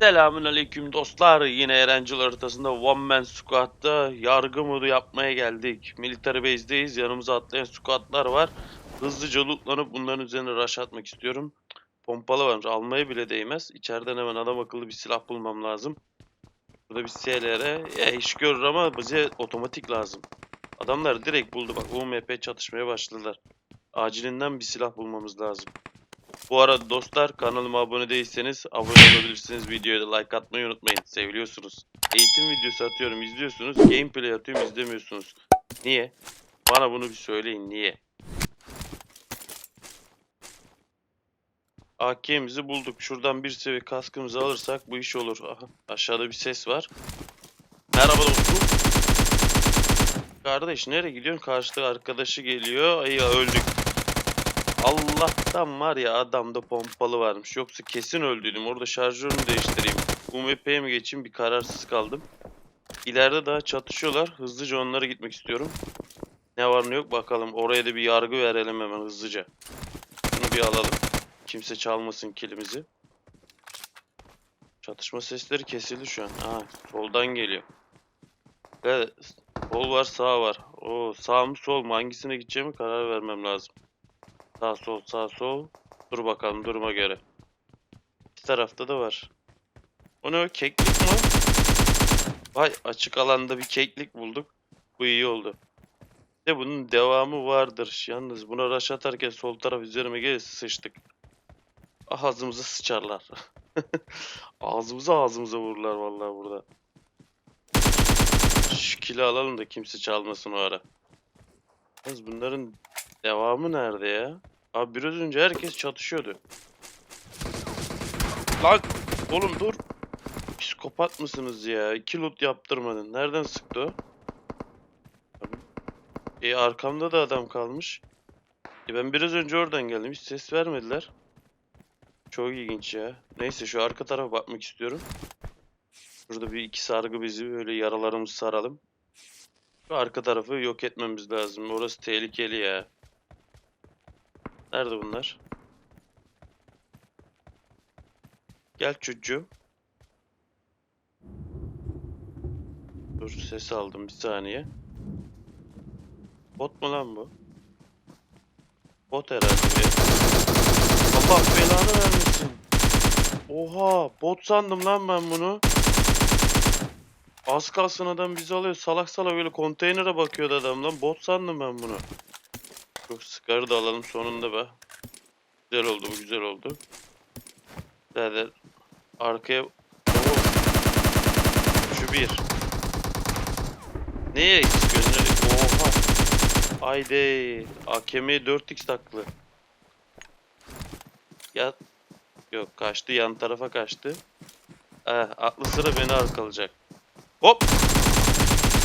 Selamun aleyküm dostlar. Yine Erencil haritasında One Man Squad'da yargı modu yapmaya geldik. Military Base'deyiz. Yanımıza atlayan squadlar var. Hızlıca lootlanıp bunların üzerine rush atmak istiyorum. Pompalı varmış. Almaya bile değmez. İçeriden hemen adam akıllı bir silah bulmam lazım. Burada bir SLR. Ya iş görür ama bize otomatik lazım. Adamlar direkt buldu bak. UMP çatışmaya başladılar. Acilinden bir silah bulmamız lazım. Bu arada dostlar kanalıma abone değilseniz abone olabilirsiniz. Videoya da like atmayı unutmayın. Seviliyorsunuz. Eğitim videosu atıyorum izliyorsunuz. Gameplay atıyorum izlemiyorsunuz. Niye? Bana bunu bir söyleyin niye? AK'mizi bulduk. Şuradan bir seviye kaskımızı alırsak bu iş olur. Aha, aşağıda bir ses var. Merhaba dostum. Kardeş nereye gidiyorsun? Karşıda arkadaşı geliyor. Ay ya, öldük. Allah'tan var ya adamda pompalı varmış. Yoksa kesin öldüydüm. Orada şarjörümü değiştireyim. UMP'ye mi geçeyim bir kararsız kaldım. İleride daha çatışıyorlar. Hızlıca onlara gitmek istiyorum. Ne var ne yok bakalım. Oraya da bir yargı verelim hemen hızlıca. Bunu bir alalım. Kimse çalmasın kilimizi. Çatışma sesleri kesildi şu an. Aa, soldan geliyor. Evet, sol var sağ var. O sağ mı sol mu hangisine gideceğimi karar vermem lazım. Sağ sol sağ sol. Dur bakalım duruma göre. İki tarafta da var. O ne o keklik mi? Vay açık alanda bir keklik bulduk. Bu iyi oldu. De bunun devamı vardır. Yalnız buna rush atarken sol taraf üzerime gelir sıçtık. Ağzımıza sıçarlar. ağzımıza ağzımıza vururlar vallahi burada. Şu kili alalım da kimse çalmasın o ara. Yalnız bunların devamı nerede ya? Abi biraz önce herkes çatışıyordu. Lan oğlum dur. Psikopat mısınız ya? İki loot yaptırmadın. Nereden sıktı o? E arkamda da adam kalmış. E ben biraz önce oradan geldim. Hiç ses vermediler. Çok ilginç ya. Neyse şu arka tarafa bakmak istiyorum. Burada bir iki sargı bizi böyle yaralarımızı saralım. Şu arka tarafı yok etmemiz lazım. Orası tehlikeli ya. Nerede bunlar? Gel çocuğum. Dur ses aldım bir saniye. Bot mu lan bu? Bot herhalde. Allah belanı vermesin. Oha bot sandım lan ben bunu. Az kalsın adam bizi alıyor. Salak salak böyle konteynere bakıyordu adam lan. Bot sandım ben bunu. Çok sıkarı da alalım sonunda be. Güzel oldu bu güzel oldu. Derler. Arkaya... Oo. Şu bir. Neye? Nereye- Oha. Haydi. AKM'ye 4x taklı. Ya... Yok kaçtı yan tarafa kaçtı. Eh, aklı sıra beni arkalayacak. Hop!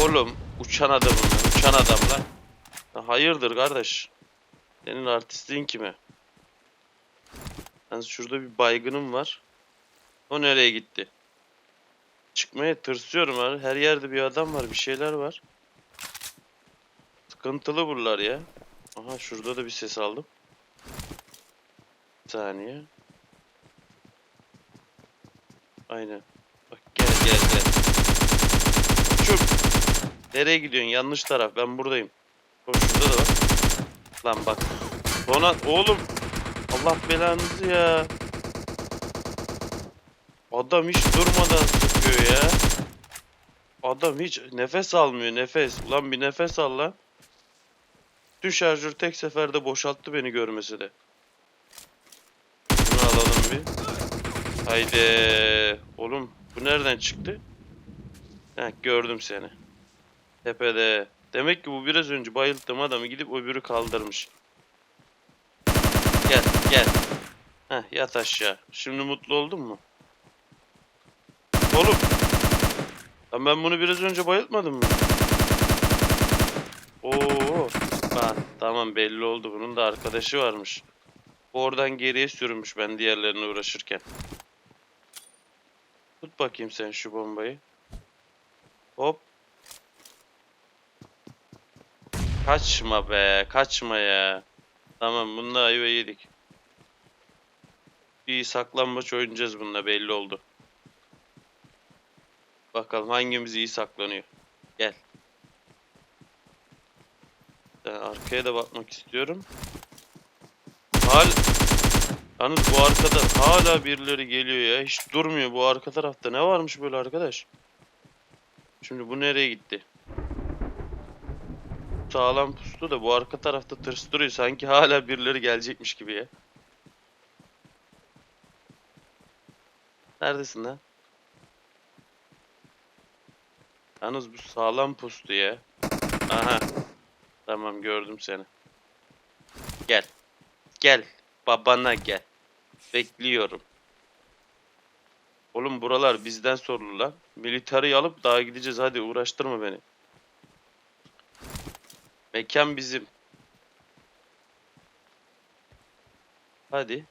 Oğlum uçan ben, uçan adam lan. Hayırdır kardeş? Senin artistliğin kime? Yalnız şurada bir baygınım var. O nereye gitti? Çıkmaya tırsıyorum abi. Her yerde bir adam var, bir şeyler var. Sıkıntılı buralar ya. Aha şurada da bir ses aldım. Bir saniye. Aynen. Bak gel gel gel. Uçur. Nereye gidiyorsun? Yanlış taraf. Ben buradayım. Bak da. Lan bak. Ona oğlum. Allah belanızı ya. Adam hiç durmadan sıkıyor ya. Adam hiç nefes almıyor nefes. Ulan bir nefes al lan. Bütün şarjör tek seferde boşalttı beni görmese de. Bunu alalım bir. Haydi. Oğlum bu nereden çıktı? Heh gördüm seni. Tepede. Demek ki bu biraz önce bayılttığım adamı gidip öbürü kaldırmış. Gel gel. Heh yat aşağı. Şimdi mutlu oldun mu? Oğlum. Lan ben bunu biraz önce bayıltmadım mı? Oo. Ha, tamam belli oldu. Bunun da arkadaşı varmış. Oradan geriye sürünmüş ben diğerlerine uğraşırken. Tut bakayım sen şu bombayı. Hop. Kaçma be, kaçma ya. Tamam, bununla ayva yedik. Bir saklambaç oynayacağız bununla belli oldu. Bakalım hangimiz iyi saklanıyor. Gel. Ben arkaya da bakmak istiyorum. Hal Yalnız bu arkada hala birileri geliyor ya. Hiç durmuyor bu arka tarafta. Ne varmış böyle arkadaş? Şimdi bu nereye gitti? Sağlam pustu da bu arka tarafta tırstırıyor. Sanki hala birileri gelecekmiş gibi ya. Neredesin lan? Yalnız bu sağlam pustu ya. Aha. Tamam gördüm seni. Gel. Gel. Babana gel. Bekliyorum. Oğlum buralar bizden sorulu lan. Militari alıp daha gideceğiz hadi uğraştırma beni. Mekan bizim. Hadi.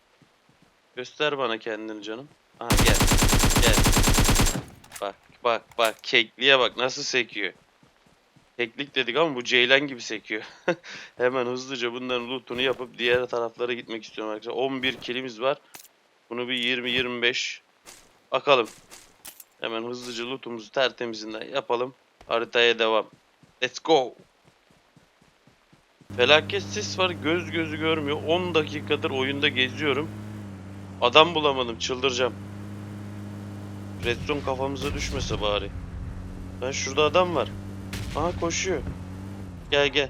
Göster bana kendini canım. Aha gel. Gel. Bak bak bak kekliğe bak nasıl sekiyor. Keklik dedik ama bu ceylan gibi sekiyor. Hemen hızlıca bunların lootunu yapıp diğer taraflara gitmek istiyorum arkadaşlar. 11 kilimiz var. Bunu bir 20-25 bakalım. Hemen hızlıca lootumuzu tertemizinden yapalım. Haritaya devam. Let's go. Felaket sis var. Göz gözü görmüyor. 10 dakikadır oyunda geziyorum. Adam bulamadım. Çıldıracağım. Redstone kafamıza düşmese bari. Ben şurada adam var. Aha koşuyor. Gel gel.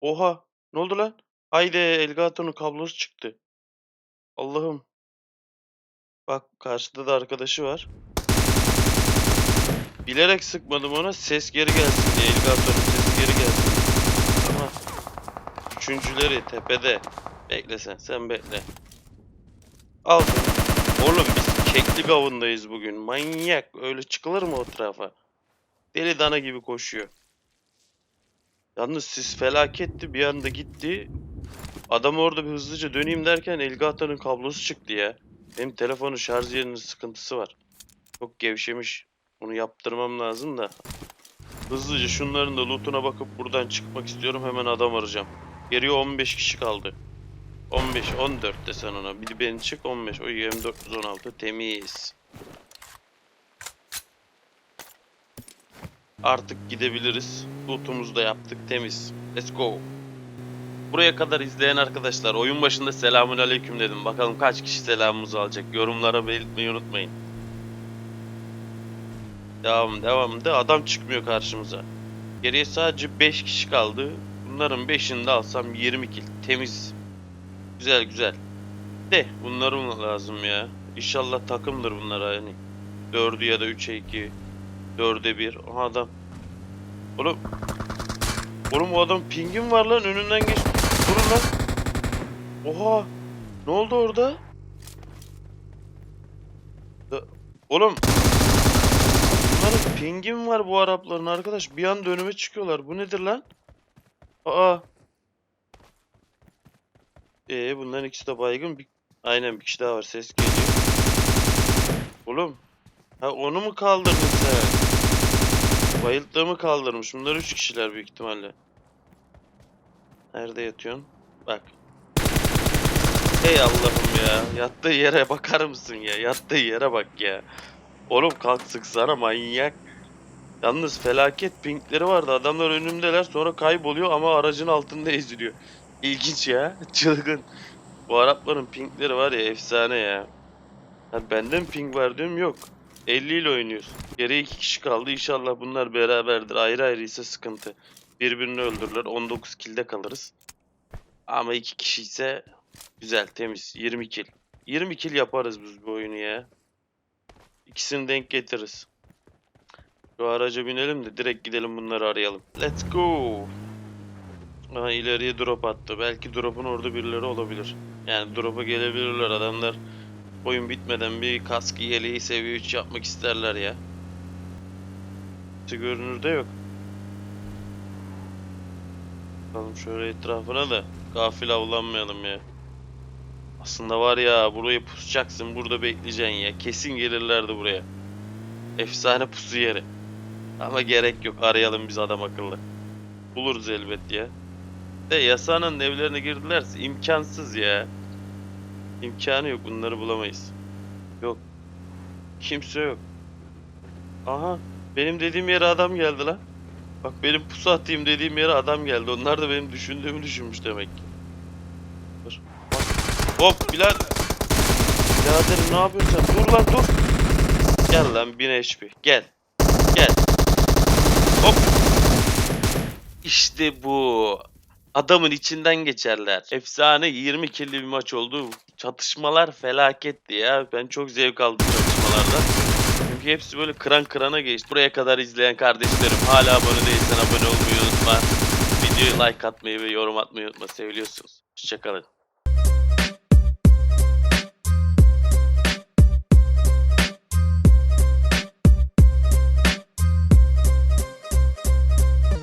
Oha. Ne oldu lan? Haydi Elgato'nun kablosu çıktı. Allah'ım. Bak karşıda da arkadaşı var. Bilerek sıkmadım ona ses geri gelsin diye Elgato'nun sesi geri gelsin. Ama üçüncüleri tepede. Bekle sen, sen bekle. Al. Oğlum biz keklik avındayız bugün. Manyak. Öyle çıkılır mı o tarafa? Deli dana gibi koşuyor. Yalnız sis felaketti. Bir anda gitti. Adam orada bir hızlıca döneyim derken Elgato'nun kablosu çıktı ya. Benim telefonun şarj yerinin sıkıntısı var. Çok gevşemiş. Bunu yaptırmam lazım da. Hızlıca şunların da lootuna bakıp buradan çıkmak istiyorum. Hemen adam arayacağım. Geriye 15 kişi kaldı. 15, 14 desen ona. Bir de ben çık 15. O 2416 temiz. Artık gidebiliriz. Lootumuzu da yaptık temiz. Let's go. Buraya kadar izleyen arkadaşlar oyun başında selamun aleyküm dedim. Bakalım kaç kişi selamımızı alacak. Yorumlara belirtmeyi unutmayın. Devam devam de adam çıkmıyor karşımıza. Geriye sadece 5 kişi kaldı. Bunların 5'ini de alsam 20 kill. Temiz. Güzel güzel. De bunların lazım ya. İnşallah takımdır bunlar yani. 4'ü ya da 3'e 2. 4'e 1. Aha adam. Oğlum. Oğlum o adam pingin var lan önünden geç. Durun lan. Oha. Ne oldu orada? Da- Oğlum. Pingin var bu Arapların arkadaş. Bir anda önüme çıkıyorlar. Bu nedir lan? Aa. Ee bunların ikisi de baygın. Bir... Aynen bir kişi daha var. Ses geliyor. Oğlum. Ha onu mu kaldırdın sen? Bayılttığımı kaldırmış. Bunlar üç kişiler büyük ihtimalle. Nerede yatıyorsun? Bak. Hey Allah'ım ya. Yattığı yere bakar mısın ya? Yattığı yere bak ya. Oğlum kalk sıksana manyak. Yalnız felaket pinkleri vardı. Adamlar önümdeler sonra kayboluyor ama aracın altında eziliyor. İlginç ya. Çılgın. Bu Arapların pinkleri var ya efsane ya. Ha, benden ping var diyorum yok. 50 ile oynuyoruz. Geriye 2 kişi kaldı. İnşallah bunlar beraberdir. Ayrı ayrı ise sıkıntı. Birbirini öldürürler. 19 kilde kalırız. Ama 2 kişi ise güzel temiz. 20 kill. 20 kill yaparız biz bu oyunu ya. İkisini denk getiririz. Şu araca binelim de direkt gidelim bunları arayalım. Let's go. Aha ileriye drop attı. Belki drop'un orada birileri olabilir. Yani drop'a gelebilirler adamlar. Oyun bitmeden bir kaskı yeleği seviye 3 yapmak isterler ya. Hiç görünürde yok. Bakalım şöyle etrafına da gafil avlanmayalım ya. Aslında var ya burayı pusacaksın burada bekleyeceksin ya. Kesin gelirlerdi buraya. Efsane pusu yeri. Ama gerek yok arayalım biz adam akıllı. Buluruz elbet ya. De yasanın evlerine girdilerse imkansız ya. İmkanı yok bunları bulamayız. Yok. Kimse yok. Aha. Benim dediğim yere adam geldi lan. Bak benim pusu atayım dediğim yere adam geldi. Onlar da benim düşündüğümü düşünmüş demek ki. Dur. Bak. Hop Bilal. Biraderim ne yapıyorsun sen? Dur lan dur. Gel lan 1000 HP. Gel. Hop. İşte bu. Adamın içinden geçerler. Efsane 20 killi bir maç oldu. Çatışmalar felaketti ya. Ben çok zevk aldım çatışmalardan. Çünkü hepsi böyle kıran kırana geçti. Buraya kadar izleyen kardeşlerim hala abone değilsen abone olmayı unutma. Videoyu like atmayı ve yorum atmayı unutma. Seviliyorsunuz. Hoşçakalın.